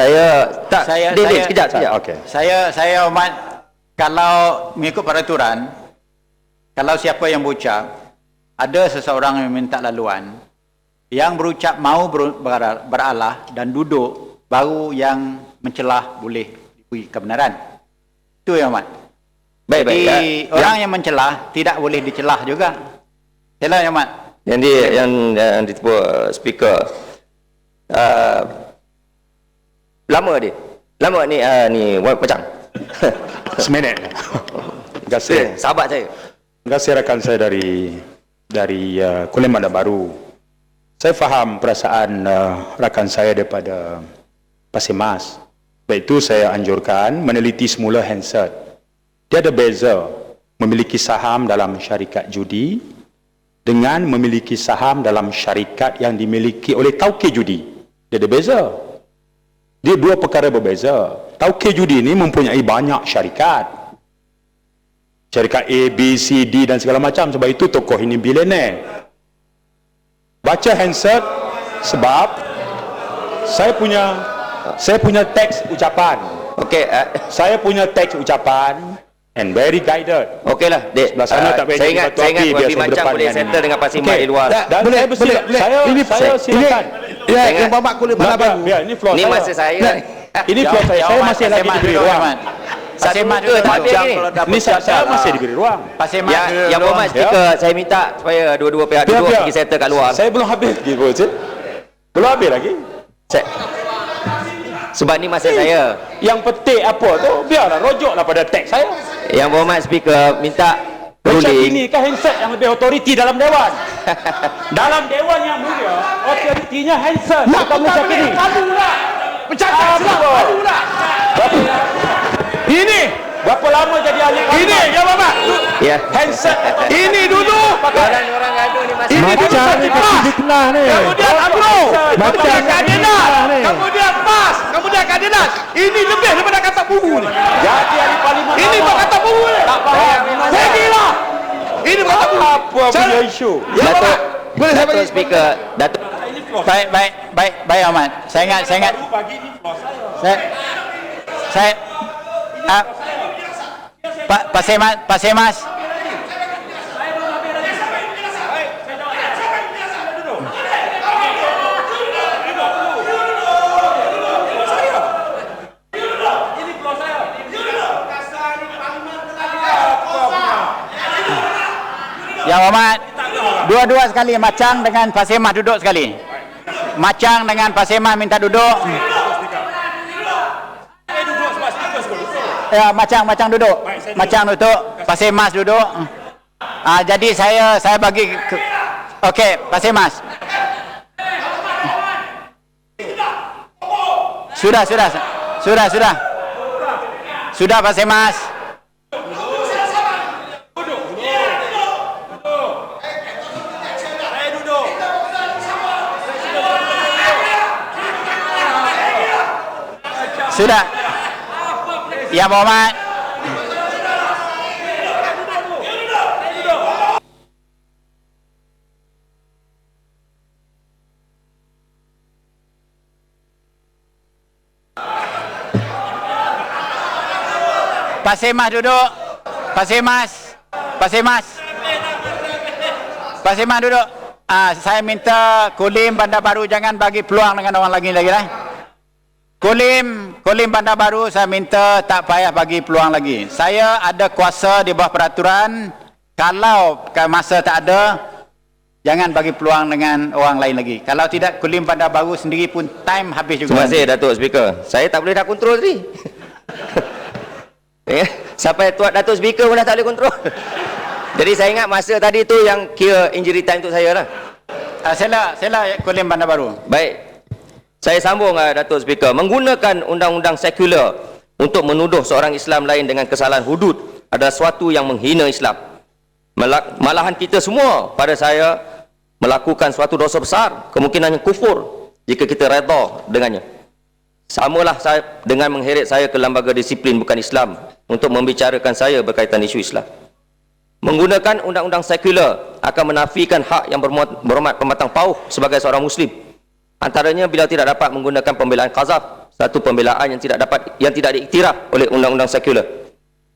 Saya tak saya Din, saya Din, sekejap sekejap. Okey. Saya saya hormat kalau mengikut peraturan kalau siapa yang berucap ada seseorang yang minta laluan yang berucap mau ber, ber, beralah dan duduk baru yang mencelah boleh diberi kebenaran. Itu yang hormat. Baik baik. Jadi Ya. orang yang mencelah tidak boleh dicelah juga. Sila yang hormat. yang di yang yang ditipu speaker uh, lama dia lama ni uh, ni Pecang Seminit. Terima kasih. okay. sahabat saya Terima kasih rakan saya dari dari uh, Kulim Bandar Baru. Saya faham perasaan uh, rakan saya daripada Pasir Mas. Sebab itu saya anjurkan meneliti semula handset. Dia ada beza memiliki saham dalam syarikat judi dengan memiliki saham dalam syarikat yang dimiliki oleh tauke judi. Dia ada beza. Dia dua perkara berbeza. Tauke judi ini mempunyai banyak syarikat. Syarikat A, B, C, D dan segala macam. Sebab itu tokoh ini bilioner baca handset sebab saya punya saya punya teks ucapan. Okey uh, saya punya teks ucapan and very guided. Okeylah dek. Sebelah sana Ah, tak payah saya ingat saya ingat saya berdepan boleh dengan settle ini. dengan Pasir Okey. Mat di luar. Dan Boleh, saya boleh, boleh. saya Ini- saya saya- silakan Ya, Jangan. yang bapak kulit mana baru. biar, ini floor ni saya. masa saya. Ini floor saya. saya masih lagi diberi ruang. Satu Pasir Mat muka duduk tak macam kalau ini saya, masih diberi ruang. Pasir Mat yang duduk yang berhormat speaker saya minta supaya dua-dua pihak duduk pergi settle kat luar. Saya belum habis lagi belum habis lagi? Saya- sebab ni masa saya. Yang petik apa tu? Biarlah rojoklah pada teks saya. Yang berhormat speaker minta Macam ini kan handset yang lebih otoriti dalam dewan. dalam dewan yang mulia, otoritinya handset. Nak Bukan tak macam ini. Kamu lah. Bercakap sebab kamu lah. Ini. Berapa lama jadi ahli parlimen? Ini ya bapak. ya Handset. Ini duduk. orang-orang gaduh ni masih Ini Macam ni fitnah ni. Kemudian. Macam Kemudian ni. Kemudian PAS. Kemudian Kardinas. Ini lebih daripada kata buku ni. Jadi ahli parlimen. Ini lama. bukan kata buku ni. Tak faham. Saya gila. Ini bukan kata buku. Apa punya isu? Ya Datuk. Boleh saya bagi. speaker Datuk Baik, baik, baik, baik Ahmad. Saya ingat, saya ingat. Saya, saya, uh, Pak Pasir Mas, Pasir Yang hormat, dua-dua sekali Macang dengan Pasir Mas duduk sekali. Macang dengan Pasir Mas minta duduk. Ya, Macang, Macang duduk. Macang duduk, Pasir Mas duduk. Ah, jadi saya saya bagi ke, Okey, Pasir Mas. Sudah, sudah. Sudah, sudah. Sudah Pasir Mas. Sudah. Ya Muhammad. Pasir Mas duduk. Pasir Mas. Pasir Mas. Pasir Mas duduk. Ah, saya minta Kulim Bandar Baru jangan bagi peluang dengan orang lagi lagi lah. Kulim, Kulim Bandar Baru saya minta tak payah bagi peluang lagi. Saya ada kuasa di bawah peraturan. Kalau masa tak ada, jangan bagi peluang dengan orang lain lagi. Kalau tidak, Kulim Bandar Baru sendiri pun time habis juga. Terima kasih Datuk Speaker. Saya tak boleh dah kontrol tadi. eh, sampai tuat Datuk Speaker pun dah tak boleh kontrol. Jadi saya ingat masa tadi tu yang kira injury time untuk saya lah. Uh, sela, sela Kulim Bandar Baru. Baik. Saya sambung uh, Datuk Speaker. Menggunakan undang-undang sekular untuk menuduh seorang Islam lain dengan kesalahan hudud adalah suatu yang menghina Islam. Malahan kita semua pada saya melakukan suatu dosa besar, kemungkinannya kufur jika kita redha dengannya. Samalah saya dengan mengheret saya ke lembaga disiplin bukan Islam untuk membicarakan saya berkaitan isu Islam. Menggunakan undang-undang sekular akan menafikan hak yang bermuat- pematang pauh sebagai seorang Muslim. Antaranya bila tidak dapat menggunakan pembelaan qazaf satu pembelaan yang tidak dapat yang tidak diiktiraf oleh undang-undang sekular.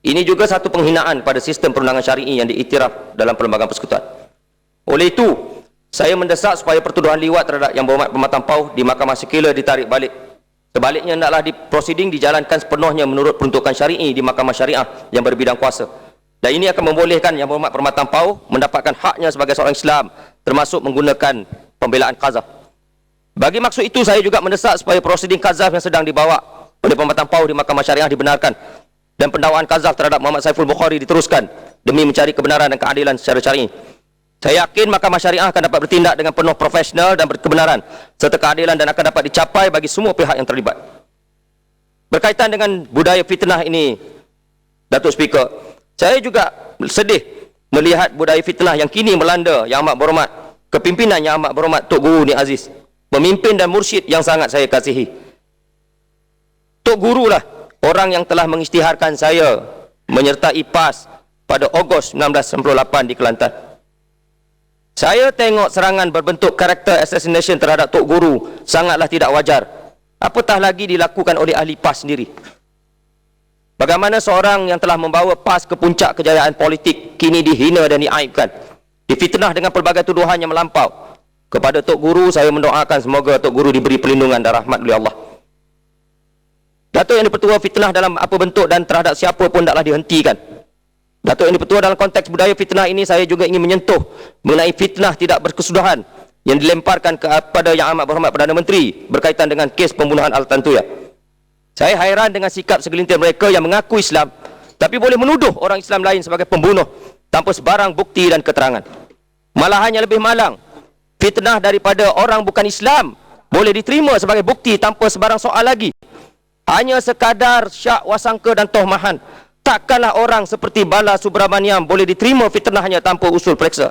Ini juga satu penghinaan pada sistem perundangan syar'i yang diiktiraf dalam perlembagaan persekutuan. Oleh itu, saya mendesak supaya pertuduhan liwat terhadap yang berhormat pematang pauh di mahkamah sekular ditarik balik. Sebaliknya, hendaklah di prosiding dijalankan sepenuhnya menurut peruntukan syari'i di mahkamah syariah yang berbidang kuasa. Dan ini akan membolehkan yang berhormat pematang pauh mendapatkan haknya sebagai seorang Islam termasuk menggunakan pembelaan qazaf. Bagi maksud itu, saya juga mendesak supaya prosiding qazaf yang sedang dibawa oleh pematang pauh di mahkamah syariah dibenarkan dan pendakwaan qazaf terhadap Muhammad Saiful Bukhari diteruskan demi mencari kebenaran dan keadilan secara syar'i. Saya yakin mahkamah syariah akan dapat bertindak dengan penuh profesional dan berkebenaran serta keadilan dan akan dapat dicapai bagi semua pihak yang terlibat. Berkaitan dengan budaya fitnah ini, Datuk Speaker, saya juga sedih melihat budaya fitnah yang kini melanda yang amat berhormat, kepimpinan yang amat berhormat Tok Guru Ni Aziz, pemimpin dan mursyid yang sangat saya kasihi. Tok Guru lah orang yang telah mengisytiharkan saya menyertai PAS pada Ogos 1998 di Kelantan. Saya tengok serangan berbentuk karakter assassination terhadap Tok Guru sangatlah tidak wajar. Apatah lagi dilakukan oleh ahli PAS sendiri. Bagaimana seorang yang telah membawa PAS ke puncak kejayaan politik kini dihina dan diaibkan. Difitnah dengan pelbagai tuduhan yang melampau. Kepada Tok Guru saya mendoakan semoga Tok Guru diberi perlindungan dan rahmat oleh Allah. Datuk yang dipertua fitnah dalam apa bentuk dan terhadap siapa pun taklah dihentikan. Datuk yang dipertua dalam konteks budaya fitnah ini saya juga ingin menyentuh mengenai fitnah tidak berkesudahan yang dilemparkan kepada Yang Amat Berhormat Perdana Menteri berkaitan dengan kes pembunuhan Al-Tantuya. Saya hairan dengan sikap segelintir mereka yang mengaku Islam tapi boleh menuduh orang Islam lain sebagai pembunuh tanpa sebarang bukti dan keterangan. Malahan yang lebih malang, fitnah daripada orang bukan Islam boleh diterima sebagai bukti tanpa sebarang soal lagi. Hanya sekadar syak wasangka dan tohmahan takkanlah orang seperti Bala Subramaniam boleh diterima fitnahnya tanpa usul periksa.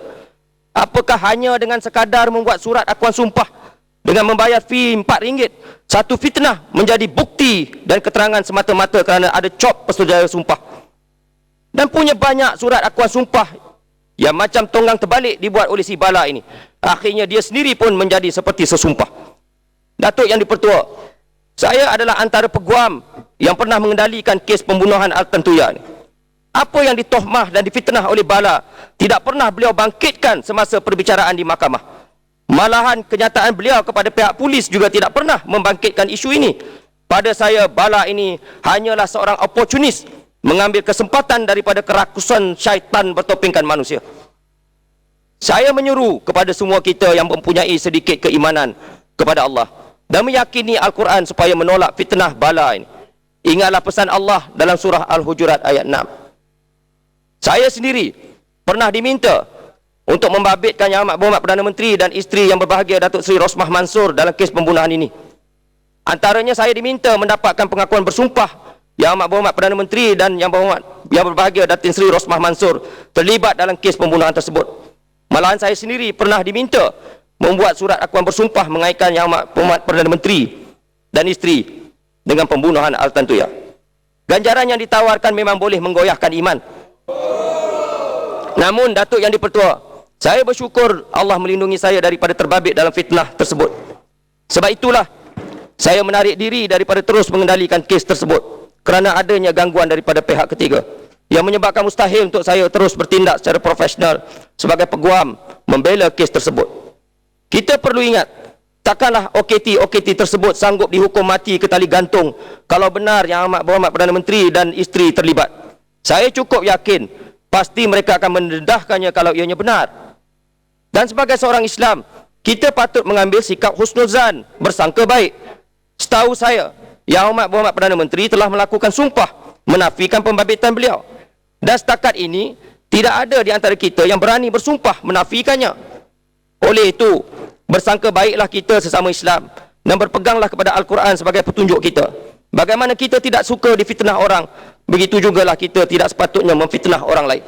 Apakah hanya dengan sekadar membuat surat akuan sumpah dengan membayar fee RM4 satu fitnah menjadi bukti dan keterangan semata-mata kerana ada cop persetujuan sumpah? Dan punya banyak surat akuan sumpah yang macam tonggang terbalik dibuat oleh si Bala ini akhirnya dia sendiri pun menjadi seperti sesumpah Datuk yang dipertua saya adalah antara peguam yang pernah mengendalikan kes pembunuhan Al-Tantuya ini. Apa yang ditohmah dan difitnah oleh Bala tidak pernah beliau bangkitkan semasa perbicaraan di mahkamah. Malahan kenyataan beliau kepada pihak polis juga tidak pernah membangkitkan isu ini. Pada saya, Bala ini hanyalah seorang oportunis mengambil kesempatan daripada kerakusan syaitan bertopengkan manusia. Saya menyuruh kepada semua kita yang mempunyai sedikit keimanan kepada Allah dan meyakini Al-Quran supaya menolak fitnah bala ini. Ingatlah pesan Allah dalam surah Al-Hujurat ayat 6. Saya sendiri pernah diminta untuk membabitkan Yang Amat Berhormat Perdana Menteri dan isteri yang berbahagia Datuk Seri Rosmah Mansur dalam kes pembunuhan ini. Antaranya saya diminta mendapatkan pengakuan bersumpah Yang Amat Berhormat Perdana Menteri dan Yang Berhormat yang berbahagia Datuk Seri Rosmah Mansur terlibat dalam kes pembunuhan tersebut. Malahan saya sendiri pernah diminta membuat surat akuan bersumpah mengaitkan Yang Amat Perdana Menteri dan isteri dengan pembunuhan Al-Tantuya. Ganjaran yang ditawarkan memang boleh menggoyahkan iman. Namun Datuk yang dipertua, saya bersyukur Allah melindungi saya daripada terbabit dalam fitnah tersebut. Sebab itulah saya menarik diri daripada terus mengendalikan kes tersebut kerana adanya gangguan daripada pihak ketiga yang menyebabkan mustahil untuk saya terus bertindak secara profesional sebagai peguam membela kes tersebut. Kita perlu ingat, takkanlah OKT-OKT tersebut sanggup dihukum mati ke tali gantung kalau benar yang amat berhormat Perdana Menteri dan isteri terlibat. Saya cukup yakin, pasti mereka akan mendedahkannya kalau ianya benar. Dan sebagai seorang Islam, kita patut mengambil sikap husnuzan, bersangka baik. Setahu saya, Yang Amat Berhormat Perdana Menteri telah melakukan sumpah menafikan pembabitan beliau. Dan setakat ini, tidak ada di antara kita yang berani bersumpah menafikannya. Oleh itu, bersangka baiklah kita sesama Islam dan berpeganglah kepada Al-Quran sebagai petunjuk kita. Bagaimana kita tidak suka difitnah orang, begitu jugalah kita tidak sepatutnya memfitnah orang lain.